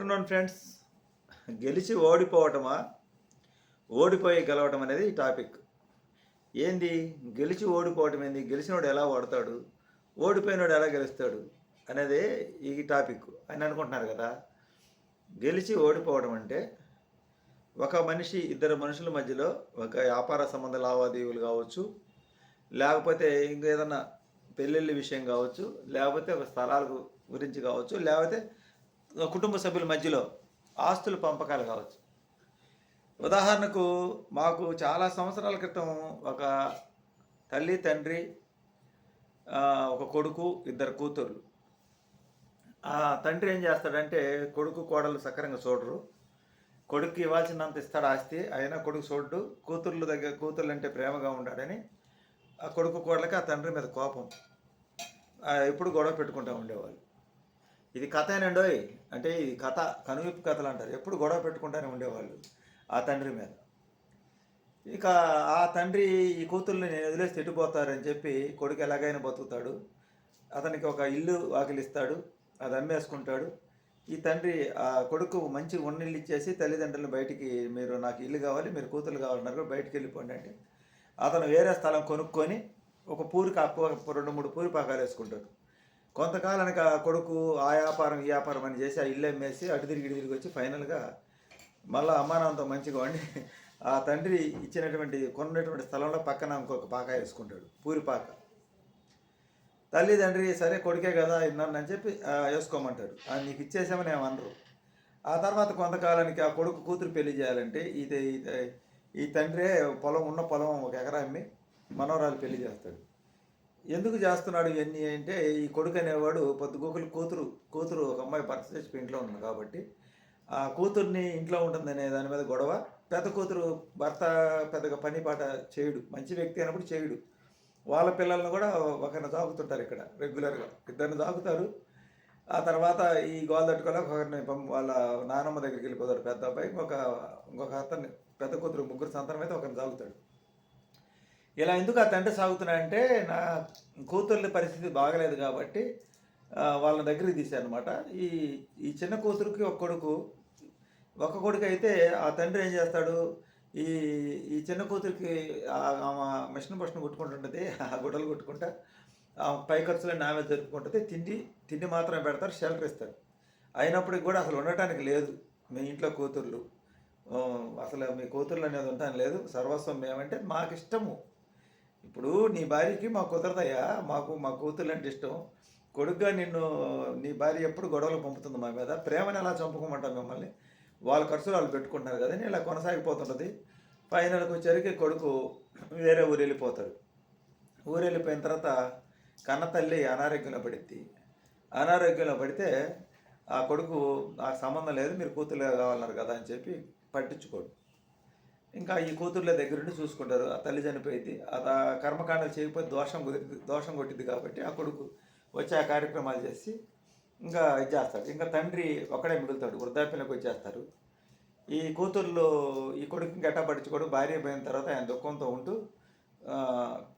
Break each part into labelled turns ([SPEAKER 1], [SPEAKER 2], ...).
[SPEAKER 1] Afternoon friends గెలిచి ఓడిపోవటమా? ఓడిపోయి గెలవటం అనేది టాపిక్ ఏంది? గెలిచి ఓడిపోవటం ఏంది? గెలిచినోడు ఎలా ఓడతాడు? ఓడిపోయినోడు ఎలా గెలుస్తాడు? అనేది ఈ టాపిక్ అని అనుకుంటున్నారు కదా. గెలిచి ఓడిపోవడం అంటే ఒక మనిషి ఇద్దరు మనుషుల మధ్యలో ఒక వ్యాపార సంబంధ లావాదేవీలు కావచ్చు లేకపోతే ఇంకేదన్నా పెళ్ళిళ్ళ విషయం కావచ్చు లేకపోతే ఒక స్థలాలకు గురించి కావచ్చు లేకపోతే కుటుంబ సభ్యుల మధ్యలో ఆస్తుల పంపకాలు కావచ్చు. ఉదాహరణకు మాకు చాలా సంవత్సరాల క్రితం ఒక తల్లి తండ్రి ఒక కొడుకు ఇద్దరు కూతుర్లు. ఆ తండ్రి ఏం చేస్తాడంటే కొడుకు కోడలు సక్రంగా చూడరు. కొడుకు ఇవ్వాల్సినంత ఇస్తాడు ఆస్తి. అయినా కొడుకు చూడ్డు కూతుర్లు దగ్గర కూతుర్లు అంటే ప్రేమగా ఉండాడని ఆ కొడుకు కోడలకి ఆ తండ్రి మీద కోపం. ఎప్పుడు గొడవ పెట్టుకుంటూ ఉండేవాళ్ళు. ఇది కథేనండోయ్. అంటే ఇది కథ కనువిప్పు కథలు అంటారు ఎప్పుడు గొడవ పెట్టుకుంటానే ఉండేవాళ్ళు ఆ తండ్రి మీద. ఇక ఆ తండ్రి ఈ కూతుర్ని నేను వదిలేసి తిట్టిపోతారని చెప్పి కొడుకు ఎలాగైనా బతుకుతాడు. అతనికి ఒక ఇల్లు వాకిలిస్తాడు అది అమ్మేసుకుంటాడు. ఈ తండ్రి ఆ కొడుకు మంచి ఉన్నిళ్ళు ఇచ్చేసి తల్లిదండ్రులు బయటికి మీరు నాకు ఇల్లు కావాలి మీరు కూతురు కావాలన్నారు బయటికి వెళ్ళిపోండి అంటే. అతను వేరే స్థలం కొనుక్కొని ఒక పూరికి అప్పు రెండు మూడు పూరి పాకాలు వేసుకుంటాడు. కొంతకాలానికి ఆ కొడుకు ఆ వ్యాపారం ఈ వ్యాపారం అని చేసి ఆ ఇల్లు అమ్మేసి అటు తిరిగి ఇటు తిరిగి వచ్చి ఫైనల్గా మళ్ళీ అమ్మానాన్నతో మంచిగా వండి ఆ తండ్రి ఇచ్చినటువంటి కొన్నటువంటి స్థలంలో పక్కన ఇంకొక పాక వేసుకుంటాడు పూరి పాక. తల్లి తండ్రి సరే కొడుకే కదా ఇన్నాను అని చెప్పి వేసుకోమంటాడు. వేసుకోమంటారు ఆ, నీకు ఇచ్చేసామని ఏమనరు ఆ తర్వాత కొంతకాలానికి ఆ కొడుకు కూతురు పెళ్ళి చేయాలంటే ఇది ఈ తండ్రే పొలం ఉన్న పొలం ఒక ఎకరా అమ్మి మనోరాలు పెళ్ళి చేస్తాడు. ఎందుకు చేస్తున్నాడు ఇవన్నీ అంటే ఈ కొడుకు అనేవాడు పొద్దుగోకులు కూతురు కూతురు ఒక అమ్మాయి భర్త చచ్చిపోయి ఇంట్లో ఉంది కాబట్టి ఆ కూతుర్ని ఇంట్లో ఉంటుందనే దాని మీద గొడవ. పెద్ద కూతురు భర్త పెద్దగా పని పాట చేయడు మంచి వ్యక్తి అయినప్పుడు చేయడు. వాళ్ళ పిల్లల్ని కూడా ఒకరిని తాగుతుంటారు ఇక్కడ రెగ్యులర్గా. ఇద్దరిని తాగుతారు ఆ తర్వాత ఈ గోల్ తట్టుకోలేక ఒకరిని వాళ్ళ నానమ్మ దగ్గరికి వెళ్ళిపోతాడు పెద్ద అబ్బాయి. ఒక ఇంకొక అతన్ని పెద్ద కూతురు ముగ్గురు సంతానం అయితే ఒకరిని తాగుతాడు ఇలా ఎందుకు ఆ తండ్రి సాగుతున్నాడంటే నా కూతుర్ల పరిస్థితి బాగలేదు కాబట్టి వాళ్ళ దగ్గరికి తీశారనమాట ఈ ఈ చిన్న కూతురుకి ఒక కొడుకు ఒక కొడుకు అయితే ఆ తండ్రి ఏం చేస్తాడు? ఈ ఈ చిన్న కూతురికి ఆమె మిషన్ పట్టును కొట్టుకుంటుంటుంది ఆ గుడ్డలు కొట్టుకుంటా ఆ పై ఖర్చులన్నీ ఆమె జరుపుకుంటుంది తిండి తిండి మాత్రమే పెడతారు షెల్టర్ ఇస్తారు. అయినప్పటికి కూడా అసలు ఉండటానికి లేదు మీ ఇంట్లో కూతుర్లు. అసలు మీ కూతుర్లు అనేది ఉండటానికి లేదు. సర్వస్వం మేమంటే మాకు ఇష్టము ఇప్పుడు నీ భార్యకి మా కుదరదయ్యా మాకు మా కూతుర్లు అంటే ఇష్టం. కొడుగ్గా నిన్ను నీ భార్య ఎప్పుడు గొడవలు పంపుతుంది మా మీద? ప్రేమను ఎలా చంపుకోమంటాం మిమ్మల్ని? వాళ్ళ ఖర్చులు వాళ్ళు పెట్టుకుంటున్నారు కదా ఇలా కొనసాగిపోతుంటుంది. ఫైనల్కి వచ్చరికి కొడుకు వేరే ఊరు వెళ్ళిపోతాడు. ఊరు వెళ్ళిపోయిన తర్వాత కన్న తల్లి అనారోగ్యంలో పడిద్ది. అనారోగ్యంలో పడితే ఆ కొడుకు నాకు సంబంధం లేదు మీరు కూతురు కావాలన్నారు కదా అని చెప్పి పట్టించుకోడు. ఇంకా ఈ కూతుర్ల దగ్గర నుండి చూసుకుంటారు. ఆ తల్లి చనిపోయింది. ఆ కర్మకాండాలు చేయకపోతే దోషం కుదిరింది దోషం కొట్టింది కాబట్టి ఆ కొడుకు వచ్చి ఆ కార్యక్రమాలు చేసి ఇంకా ఇది చేస్తాడు. ఇంకా తండ్రి ఒక్కడే మిగులుతాడు. వృద్ధాప్యంలోకి వచ్చేస్తారు. ఈ కూతుర్లు ఈ కొడుకుని గట్టా భార్య పోయిన తర్వాత ఆయన దుఃఖంతో ఉంటూ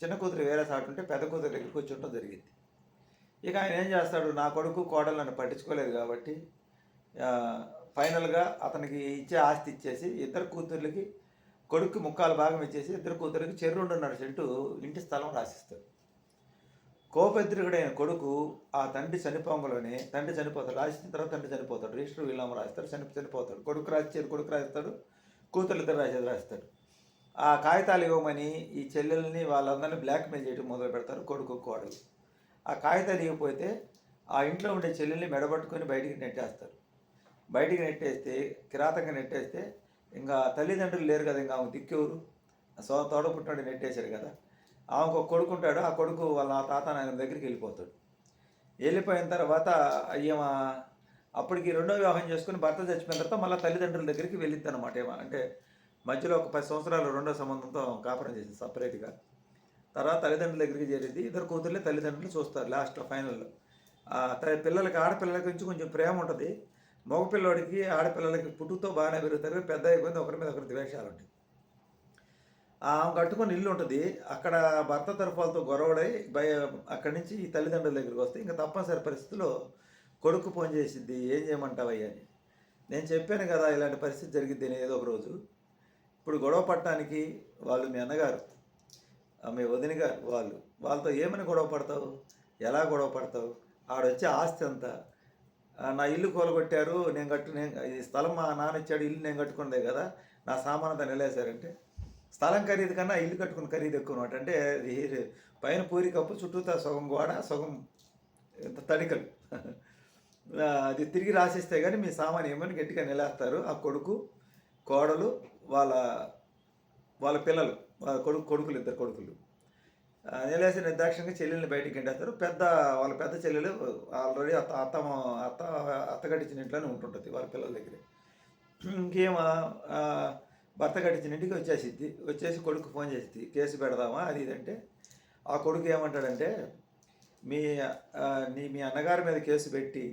[SPEAKER 1] చిన్న కూతురు వేరే సాటు ఉంటే పెద్ద కూతురు దగ్గరికి వచ్చి జరిగింది. ఇక ఆయన ఏం చేస్తాడు? నా కొడుకు కోడలను పట్టించుకోలేదు కాబట్టి ఫైనల్గా అతనికి ఇచ్చే ఆస్తి ఇచ్చేసి ఇద్దరు కూతుర్లకి కొడుకు ముక్కాలు భాగం ఇచ్చేసి ఇద్దరు కూతురికి చెర్రుండున్నర సెంటు ఇంటి స్థలం రాసిస్తారు కోపెద్రికుడైన కొడుకు ఆ తండ్రి చనిపోంగలోనే తండ్రి చనిపోతాడు. రాసిన తర్వాత తండ్రి చనిపోతాడు. రిజిస్టర్ విలామ రాస్తాడు. చని చనిపోతాడు. కొడుకు రాసేది కొడుకు రాస్తాడు. కూతురు ఇద్దరు రాసేది రాస్తాడు. ఆ కాగితాలు ఇవ్వమని ఈ చెల్లెల్ని వాళ్ళందరినీ బ్లాక్మెయిల్ చేయడం మొదలు పెడతారు కొడుకు కోడలు. ఆ కాగితాలు ఇవ్వకపోతే ఆ ఇంట్లో ఉండే చెల్లెల్ని మెడబట్టుకొని బయటికి నెట్టేస్తారు. బయటికి నెట్టేస్తే కిరాతకంగా నెట్టేస్తే ఇంకా తల్లిదండ్రులు లేరు కదా ఇంకా ఆమె దిక్కెవరు? సో తోడ పుట్టినాడు నెట్టేశారు కదా. ఆమెకు ఒక కొడుకు ఉంటాడు ఆ కొడుకు వాళ్ళ తాత నాయన దగ్గరికి వెళ్ళిపోతాడు. వెళ్ళిపోయిన తర్వాత ఈమె అప్పటికి రెండో వివాహం చేసుకుని భర్త చచ్చిపోయిన తర్వాత మళ్ళీ తల్లిదండ్రుల దగ్గరికి వెళ్ళిద్ది అనమాట ఏమో. అంటే మధ్యలో ఒక పది సంవత్సరాలు రెండో సంబంధంతో కాపురం చేసింది సపరేట్గా. తర్వాత తల్లిదండ్రుల దగ్గరికి చేరింది. ఇద్దరు కూతుర్లే తల్లిదండ్రులు చూస్తారు లాస్ట్లో ఫైనల్లో. త- పిల్లలకి ఆడపిల్లల గురించి కొంచెం ప్రేమ ఉంటుంది. మగపిల్లడికి ఆడపిల్లలకి పుట్టుతో బాగానే పెరుగుతారు పెద్ద అయిపోయింది ఒకరి మీద ఒకరి ద్వేషాలు ఉంటాయి. ఆమె కట్టుకొని ఇల్లు ఉంటుంది. అక్కడ భర్త తరఫులతో గొడవడై భయ అక్కడి నుంచి ఈ తల్లిదండ్రుల దగ్గరికి వస్తే ఇంకా తప్పనిసరి పరిస్థితిలో కొడుకు ఫోన్ చేసిద్ది ఏం చేయమంటావయ్యా అని. నేను చెప్పాను కదా ఇలాంటి పరిస్థితి జరిగిద్ది ఏదో ఒక రోజు. ఇప్పుడు గొడవ పడటానికి వాళ్ళు మీ అన్నగారు మీ వదిన గారు వాళ్ళు వాళ్ళతో ఏమని గొడవ పడతావు? ఎలా గొడవ పడతావు? ఆడొచ్చే ఆస్తి అంతా నా ఇల్లు కూలగొట్టారు నేను కట్టు నేను ఈ స్థలం మా నాన్న ఇచ్చాడు ఇల్లు నేను కట్టుకున్నదే కదా నా సామాన్ అంతా నిలేశారంటే స్థలం ఖరీదు కన్నా ఇల్లు కట్టుకున్న ఖరీదు ఎక్కువ అనమాట. అంటే పైన పూరి కప్పు చుట్టూతా సగం గోడ సగం తడికలు. అది తిరిగి రాసిస్తే కానీ మీ సామాన్ ఏమని గట్టిగా నిలేస్తారు. ఆ కొడుకు కోడలు వాళ్ళ వాళ్ళ పిల్లలు వాళ్ళ కొడుకు కొడుకులు ఇద్దరు కొడుకులు. నిలేసి నిర్దాక్షిణంగా చెల్లెల్ని బయటికి గంటేస్తారు పెద్ద వాళ్ళ పెద్ద చెల్లెలు ఆల్రెడీ అత్త అత్త అత్త అత్త కట్టించిన ఇంట్లోనే ఉంటుంటుంది వాళ్ళ పిల్లల దగ్గర. ఇంకేమో భర్త కట్టించిన ఇంటికి వచ్చేసిద్ది. వచ్చేసి కొడుకు ఫోన్ చేసిద్ది కేసు పెడదామా? అది ఇదంటే అంటే ఆ కొడుకు ఏమంటాడంటే మీ నీ మీ అన్నగారి మీద కేసు పెట్టి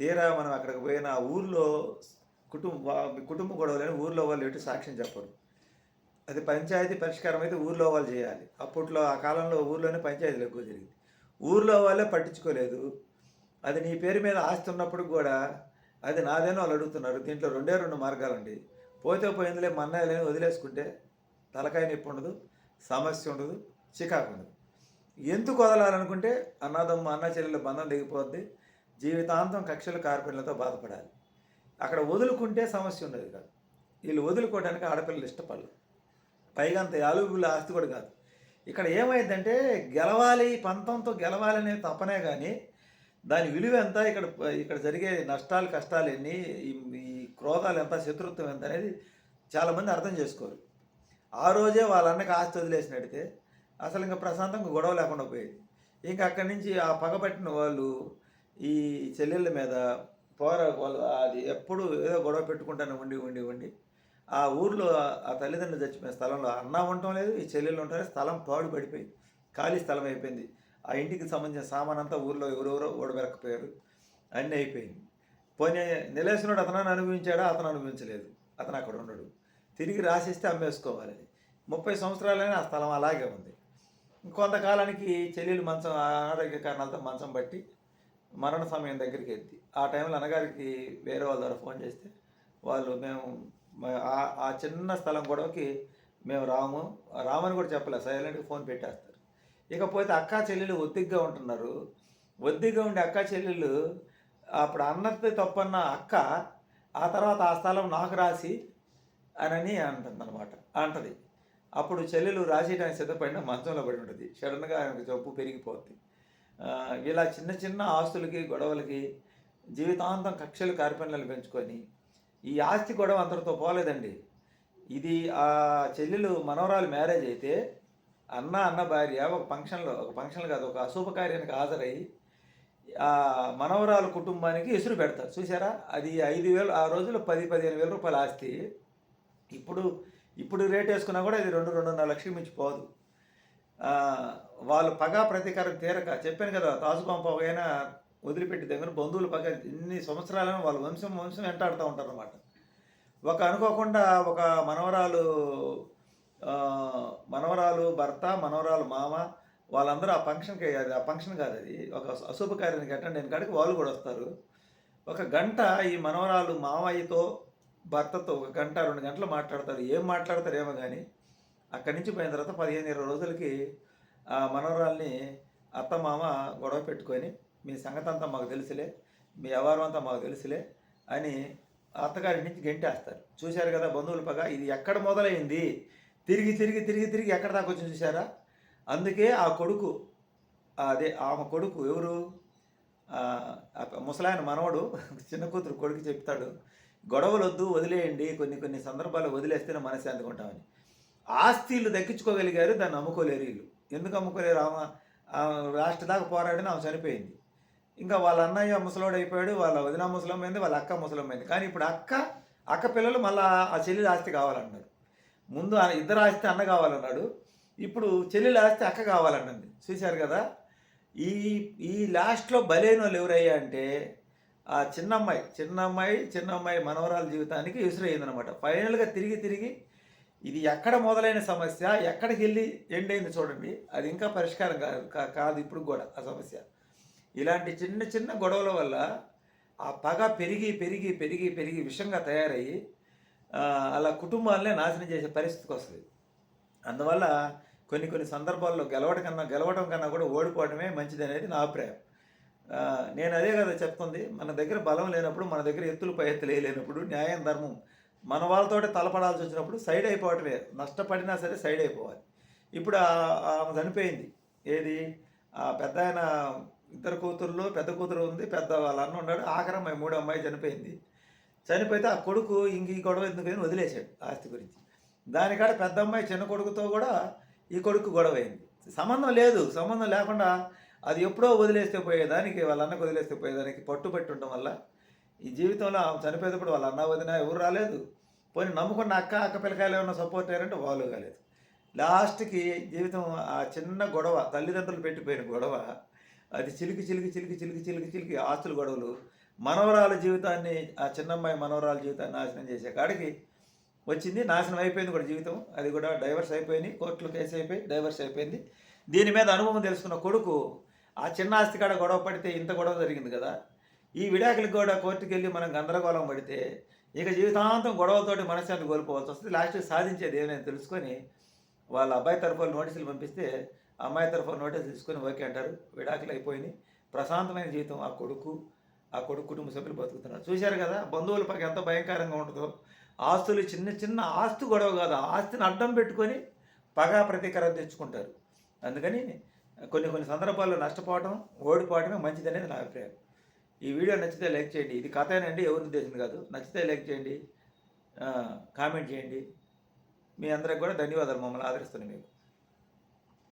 [SPEAKER 1] తీరా మనం అక్కడికి పోయిన ఆ ఊర్లో కుటుంబ కుటుంబ గొడవలని ఊర్లో వాళ్ళు ఎటు సాక్ష్యం చెప్పరు. అది పంచాయతీ పరిష్కారం అయితే ఊర్లో వాళ్ళు చేయాలి. అప్పట్లో ఆ కాలంలో ఊర్లోనే పంచాయతీలు ఎక్కువ జరిగింది. ఊర్లో వాళ్ళే పట్టించుకోలేదు. అది నీ పేరు మీద ఆస్తి ఉన్నప్పుడు కూడా అది నాదేనో వాళ్ళు అడుగుతున్నారు. దీంట్లో రెండే రెండు మార్గాలండి. పోతే పోయిందిలే మా వదిలేసుకుంటే తలకాయ నొప్పి ఉండదు సమస్య ఉండదు చికాకు ఉండదు. ఎందుకు వదలాలనుకుంటే అన్నదమ్మ అన్న చెల్లెల బంధం దిగిపోద్ది జీవితాంతం కక్షలు కార్పెన్లతో బాధపడాలి. అక్కడ వదులుకుంటే సమస్య ఉండదు కాదు. వీళ్ళు వదులుకోవడానికి ఆడపిల్లలు ఇష్టపడరు. పైగా అంత యాలుగుల ఆస్తి కూడా కాదు. ఇక్కడ ఏమైందంటే గెలవాలి పంతంతో గెలవాలి అనే తపనే కానీ దాని విలువ ఎంత ఇక్కడ ఇక్కడ జరిగే నష్టాలు కష్టాలు ఎన్ని ఈ ఈ క్రోధాలు ఎంత శత్రుత్వం ఎంత అనేది చాలామంది అర్థం చేసుకోరు. ఆ రోజే వాళ్ళ అన్నకి ఆస్తి వదిలేసినట్టయితే అసలు ఇంకా ప్రశాంతంగా గొడవ లేకుండా పోయేది. ఇంకా అక్కడి నుంచి ఆ పగబట్టిన వాళ్ళు ఈ చెల్లెళ్ళ మీద పోరా వాళ్ళు అది ఎప్పుడు ఏదో గొడవ పెట్టుకుంటానే ఉండి ఉండి ఉండి ఆ ఊర్లో ఆ తల్లిదండ్రులు చచ్చిపోయిన స్థలంలో అన్న ఉండటం లేదు ఈ చెల్లెలు ఉంటారు స్థలం పాడు పడిపోయి ఖాళీ స్థలం అయిపోయింది. ఆ ఇంటికి సంబంధించిన సామాన్ అంతా ఊర్లో ఎవరెవరో ఓడబెరకపోయారు అన్నీ అయిపోయింది. పోనీ నిలేసినోడు అతను అనుభవించాడా? అతను అనుభవించలేదు. అతను అక్కడ ఉండడు. తిరిగి రాసిస్తే అమ్మేసుకోవాలి. అది ముప్పై సంవత్సరాలైనా ఆ స్థలం అలాగే ఉంది. కొంతకాలానికి చెల్లెలు మంచం అనారోగ్య కారణాలతో మంచం బట్టి మరణ సమయం దగ్గరికి ఎత్తి ఆ టైంలో అన్నగారికి వేరే వాళ్ళ ద్వారా ఫోన్ చేస్తే వాళ్ళు మేము ఆ- చిన్న స్థలం గొడవకి మేము రాము. రామని కూడా చెప్పలే సైలెంట్గా ఫోన్ పెట్టేస్తారు. ఇకపోతే అక్కా చెల్లెలు ఒత్తిగ్గా ఉంటున్నారు. ఒత్తిగ్గా ఉండే అక్కా చెల్లెలు అప్పుడు అన్నది తప్పన్న అక్క ఆ తర్వాత ఆ స్థలం నాకు రాసి అని అంటుంది అనమాట అంటది. అప్పుడు చెల్లెలు రాసేయడానికి సిద్ధపడిన మంచంలో పడి ఉంటుంది. సడన్గా ఆయనకు జబ్బు పెరిగిపోద్ది. ఇలా చిన్న చిన్న ఆస్తులకి గొడవలకి జీవితాంతం కక్షలు కార్పణ్యాలు పెంచుకొని ఈ ఆస్తి గొడవ అంతటితో పోలేదండి. ఇది ఆ చెల్లెలు మనవరాలు మ్యారేజ్ అయితే అన్న అన్న భార్య ఒక ఫంక్షన్లో ఒక ఫంక్షన్ కాదు ఒక అశుభకార్యానికి హాజరై ఆ మనవరాలు కుటుంబానికి ఇసురు పెడతారు. చూసారా అది ఐదు వేలు ఆ రోజుల్లో పది పదిహేను వేల రూపాయల ఆస్తి. ఇప్పుడు ఇప్పుడు రేట్ వేసుకున్నా కూడా అది రెండు రెండున్నర లక్షలు మించిపోదు వాళ్ళు పగా ప్రతీకారం తీరక చెప్పాను కదా తాజుబాం ఒకైనా వదిలిపెట్టి దగ్గర బంధువులు పక్క ఇన్ని సంవత్సరాలను వాళ్ళ వంశం వంశం వెంటాడుతూ ఉంటారు అనమాట ఒక అనుకోకుండా ఒక మనవరాలు మనవరాలు భర్త మనవరాలు మామ వాళ్ళందరూ ఆ ఫంక్షన్కి అది ఆ ఫంక్షన్ కాదు అది. ఒక అశుభకార్యానికి అటెండ్ అయిన కాడికి వాళ్ళు కూడా వస్తారు. ఒక గంట ఈ మనవరాలు మామయ్యతో భర్తతో ఒక గంట రెండు గంటలు మాట్లాడతారు. ఏం మాట్లాడతారు ఏమో కానీ అక్కడి నుంచి పోయిన తర్వాత పదిహేను ఇరవై రోజులకి ఆ మనవరాల్ని అత్త మామ గొడవ పెట్టుకొని మీ సంగతి అంతా మాకు తెలుసులే మీ వ్యవహారం అంతా మాకు తెలుసులే అని అత్తగారి నుంచి గెంటేస్తారు. చూశారు కదా బంధువుల పగ ఇది ఎక్కడ మొదలైంది? తిరిగి తిరిగి తిరిగి తిరిగి ఎక్కడ దాకా వచ్చి చూసారా అందుకే ఆ కొడుకు అదే ఆమె కొడుకు ఎవరు? ముసలాయన మనవడు చిన్న కూతురు కొడుకు చెప్తాడు గొడవలు వద్దు వదిలేయండి కొన్ని కొన్ని సందర్భాలు వదిలేస్తేనే మనశ్శాంతిగా ఉంటామని ఆస్తిలు దక్కించుకోగలిగారు దాన్ని అమ్ముకోలేరు వీళ్ళు. ఎందుకు అమ్ముకోలేరు? ఆమె ఆమె లాస్ట్ దాకా పోరాడిన ఆమె చనిపోయింది. ఇంకా వాళ్ళ అన్నయ్య ముసలోడు అయిపోయాడు వాళ్ళ వదిన ముసలమైంది వాళ్ళ అక్క ముసలమైంది. కానీ ఇప్పుడు అక్క అక్క పిల్లలు మళ్ళీ ఆ చెల్లెలు ఆస్తి కావాలన్నారు ముందు ఇద్దరు ఆస్తి అన్న కావాలన్నాడు. ఇప్పుడు చెల్లెలు ఆస్తి అక్క కావాలన్నది. చూశారు కదా? ఈ ఈ లాస్ట్లో బలైన వాళ్ళు ఎవరయ్యా అంటే ఆ చిన్నమ్మాయి చిన్నమ్మాయి చిన్నమ్మాయి మనవరాల జీవితానికి ఎసురైందనమాట ఫైనల్గా తిరిగి తిరిగి ఇది ఎక్కడ మొదలైన సమస్య ఎక్కడికి వెళ్ళి ఎండ్ అయింది చూడండి. అది ఇంకా పరిష్కారం కాదు కా- కాదు ఇప్పుడు కూడా ఆ సమస్య. ఇలాంటి చిన్న చిన్న గొడవల వల్ల ఆ పగ పెరిగి పెరిగి పెరిగి పెరిగి విషంగా తయారయ్యి అలా కుటుంబాలనే నాశనం చేసే పరిస్థితికి వస్తుంది. అందువల్ల కొన్ని కొన్ని సందర్భాల్లో గెలవడం కన్నా గెలవడం కన్నా కూడా ఓడిపోవడమే మంచిది అనేది నా అభిప్రాయం. నేను అదే కదా చెప్తుంది మన దగ్గర బలం లేనప్పుడు మన దగ్గర ఎత్తులు పై ఎత్తులు వేయలేనప్పుడు న్యాయం ధర్మం మన వాళ్ళతోటే తలపడాల్సి వచ్చినప్పుడు సైడ్ అయిపోవటమే. నష్టపడినా సరే సైడ్ అయిపోవాలి. ఇప్పుడు ఆమె చనిపోయింది. ఏది? పెద్ద ఆయన ఇద్దరు కూతుర్లు పెద్ద కూతురు ఉంది పెద్ద వాళ్ళ అన్న ఉన్నాడు. ఆఖరి అమ్మాయి మూడు అమ్మాయి చనిపోయింది. చనిపోతే ఆ కొడుకు ఇంక ఈ గొడవ ఎందుకని వదిలేశాడు ఆస్తి గురించి. దానికాడ పెద్ద అమ్మాయి చిన్న కొడుకుతో కూడా ఈ కొడుకు గొడవ అయింది సంబంధం లేదు సంబంధం లేకుండా అది ఎప్పుడో వదిలేస్తే పోయేదానికి వాళ్ళ అన్నకు వదిలేస్తే పోయేదానికి పట్టుబట్టి ఉండడం వల్ల ఈ జీవితంలో ఆమె చనిపోయేటప్పుడు వాళ్ళ అన్న వదిన ఎవరు రాలేదు. పోనీ నమ్ముకున్న అక్క అక్క పిల్లకాయలు ఏమైనా సపోర్ట్ అయ్యారంటే వాళ్ళు కాలేదు. లాస్ట్కి జీవితం ఆ చిన్న గొడవ తల్లిదండ్రులు పెట్టిపోయిన గొడవ అది చిలికి చిలికి చిలికి చిలికి చిలికి చిలికి ఆస్తుల గొడవలు మనవరాల జీవితాన్ని ఆ చిన్నమ్మాయి మనవరాల జీవితాన్ని నాశనం చేసే కాడికి వచ్చింది. నాశనం అయిపోయింది కూడా జీవితం. అది కూడా డైవర్స్ అయిపోయింది. కోర్టులో కేసు అయిపోయి డైవర్స్ అయిపోయింది. దీని మీద అనుభవం తెలుసుకున్న కొడుకు ఆ చిన్న ఆస్తి కాడ గొడవ పడితే ఇంత గొడవ జరిగింది కదా. ఈ విడాకులకు కూడా కోర్టుకి వెళ్ళి మనం గందరగోళం పడితే ఇక జీవితాంతం గొడవలతోటి మనశ్శాంతి కోల్పోవాల్సి వస్తుంది. లాస్ట్ సాధించేది ఏమైనా తెలుసుకొని వాళ్ళ అబ్బాయి తరఫున నోటీసులు పంపిస్తే అమ్మాయి తరఫున నోటీసులు తీసుకొని ఓకే అంటారు విడాకులు అయిపోయినాయి. ప్రశాంతమైన జీవితం ఆ కొడుకు ఆ కొడుకు కుటుంబ సభ్యులు బతుకుతున్నారు. చూశారు కదా బంధువుల పక్క ఎంత భయంకరంగా ఉంటుందో. ఆస్తులు చిన్న చిన్న ఆస్తి గొడవ కాదు ఆ ఆస్తిని అడ్డం పెట్టుకొని పగా ప్రతీకారం తెచ్చుకుంటారు. అందుకని కొన్ని కొన్ని సందర్భాల్లో నష్టపోవడం ఓడిపోవడమే మంచిదనేది నా అభిప్రాయం. ఈ వీడియో నచ్చితే లైక్ చేయండి. ఇది కథేనండి ఎవరు ఉద్దేశం కాదు. నచ్చితే లైక్ చేయండి కామెంట్ చేయండి. మీ అందరికి కూడా ధన్యవాదాలు. మమ్మల్ని ఆదరిస్తున్నాయి మీకు.